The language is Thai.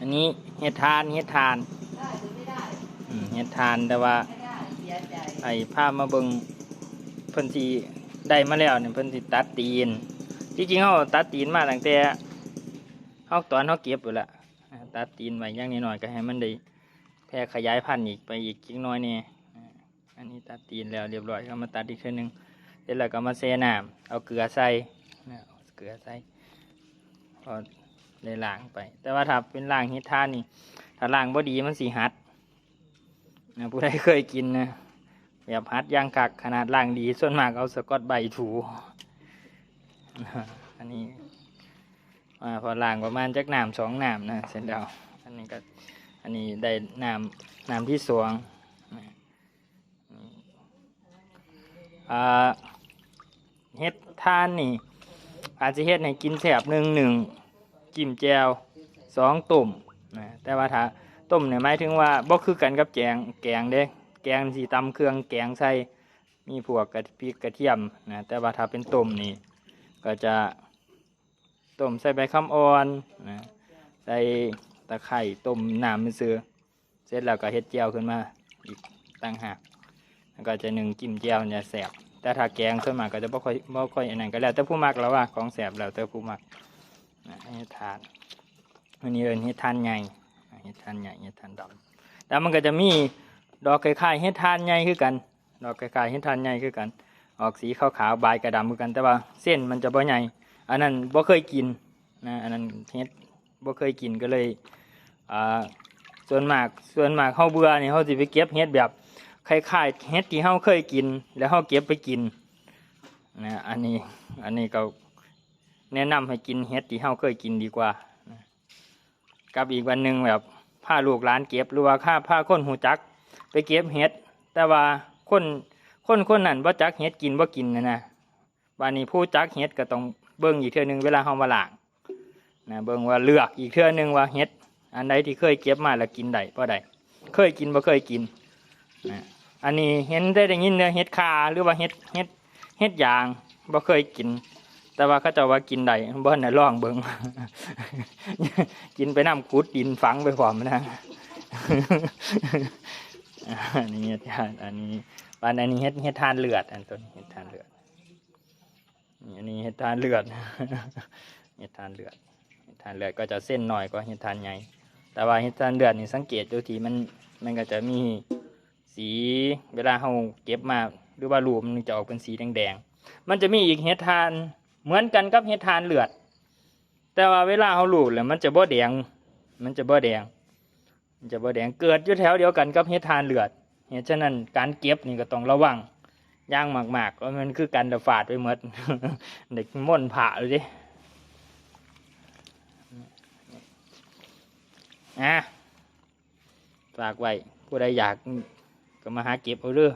อันนี้เห็ดทานเห็ดทานได้หรือไม่ได้อืมเห็ดทานแต่ว่าไม่ได้เสียใจไอ้ภาพมาเบิงเพิ่นสิได้มาแล้วเนี่ยเพิ่นสิตัดตีน ที่จริงเขาตัดตีนมาตั้งแต่เขาตอนเขาเก็บอยู่ละอ่าตัดตีนไว้อย่างนิดหน่อยๆก็ให้มันได้แพร่ขยายพันธุ์อีกไปอีกจิกหน้อยเนี่ยอันนี้ตัดตีนแล้วเรียบร้อยก็มาตัดอีกเทื่อนึงเสร็จแล้วก็มาเซน้ำเอาเกลือใส่นะเอาเกลือใส่พอ ได้ล้างไป แต่ว่าถ้าเป็นล้างเฮ็ดทานนี่ ถ้าล้างบ่ดีมันสีหัดนะผู้ใดเคยกินนะแบบฮัดย่างกักขนาดล่างดีส่วนมากเอาสกอตใบถูอันนี้พอล่างประมาณจักน้ำสองน้ำนะเสร็จแล้วอันนี้ก็อันนี้ได้น้ำน้ำที่สวงเฮ็ดทานนี่อาจจะเฮ็ดให้กินแสบหนึ่งหนึ่ง จิ้มแจวสองตุ่มนะแต่ว่าถ้าต้มเนี่ยหมายถึงว่าบ่คือกันกับแกงแกงเด้แกงสีตำเครื่องแกงใส่มีพวกกระพริกกระเทียมนะแต่ว่าถ้าเป็นต้มนี่ก็จะต้มใส่ใบข้ามอ่อนนะใส่ตะไคร่ต้มน้ำมันเสือเสร็จแล้วก็เฮ็ดเจียวขึ้นมาอีกตั้งหากแล้วก็จะหนึ่งจิ้มเจียวเนี่ยแสบแต่ถ้าแกงส่วนมากก็จะบ่ค่อยบ่ค่อยอันนั้นก็แล้วแต่ผู้มักแล้วว่าของแสบแล้วแต่ผู้มัก ให้ทานอันนี้เอินเฮ็ดทานใหญ่เฮ็ดทานใหญ่เฮ็ดทานดำแต่มันก็จะมีดอกคล้ายๆเฮ็ดทานใหญ่คือกัน ดอกคล้ายๆเฮ็ดทานใหญ่คือกัน ออกสีขาวๆบกระดำคือกัน แต่ว่าเส้นมันจะบ่ใหญ่ อันนั้นบ่เคยกินนะอันนั้นเฮ็ดบ่เคยกินก็เลยอ่าส่วนมากส่วนมากเฮาเบื่อนี่เฮาสิไปเก็บเฮ็ดแบบคล้ายๆเฮ็ดที่เฮาเคยกิน แล้วเฮาเก็บไปกินนะอันนี้อันนี้ก็ แนะนำให้กินเฮ็ดที่เฮาเคยกินดีกว่ากับอีกวันหนึ่งแบบพาลูกหลานเก็บหรือว่าข้าพาคนหูจัก ไปเก็บเห็ด แต่ว่าคนคนคนนั้นบ่าจักเห็ดกินบ่ากินนะนะบานนี้ผู้จักเห็ดก็ต้องเบิ่งอีกเทื่อนึงเวลาเฮามาล้างนะเบิ่งว่าเลือกอีกเทื่อนึงว่าเห็ด อันใดที่เคยเก็บมาแล้วกินได้บ่ได้เคยกินบ่เคยกินนะอันนี้เห็นได้ได้ยินเนื้อเห็ดคาหรือว่าเห็ดเห็ดเห็ดยางบ่เคยกิน แต่ว่าเขาเจะว่ากินได้บ่น่ะลองเบิงกินไปน้ำกุดดินฝังไปพร้อมนะอันนี้เฮ็ดทานอันนี้ปานอันนี้เฮ็ดเฮ็ดทานเลือด อันตัวนี้เฮ็ดทานเลือดอันนี้เฮ็ดทานเลือดเฮ็ดทานเลือดเฮ็ดทานเลือดก็จะเส้นหน่อยกว่าเฮ็ดทานใหญ่แต่ว่าเฮ็ดทานเลือดนี่สังเกตดูทีมันมันก็จะมีสีเวลาเราเก็บมาหรือว่ารูมันจะออกเป็นสีแดงๆมันจะมีอีกเฮ็ดทาน เหมือนกันกับเฮ็ดทานเลือด แต่ว่าเวลาเราลูบแล้วมันจะบ่แดง มันจะบ่แดง มันจะบ่แดงเกิดอยู่แถวเดียวกันกับเฮ็ดทานเลือดเหตุฉะนั้นการเก็บนี่ก็ต้องระวังย่างมากๆเพราะมันคือการระฝาดไปหมดเด็กม่นผ่าเลยดิอะฝากไว้ผู้ใดอยากก็มาหาเก็บเอาเด้อ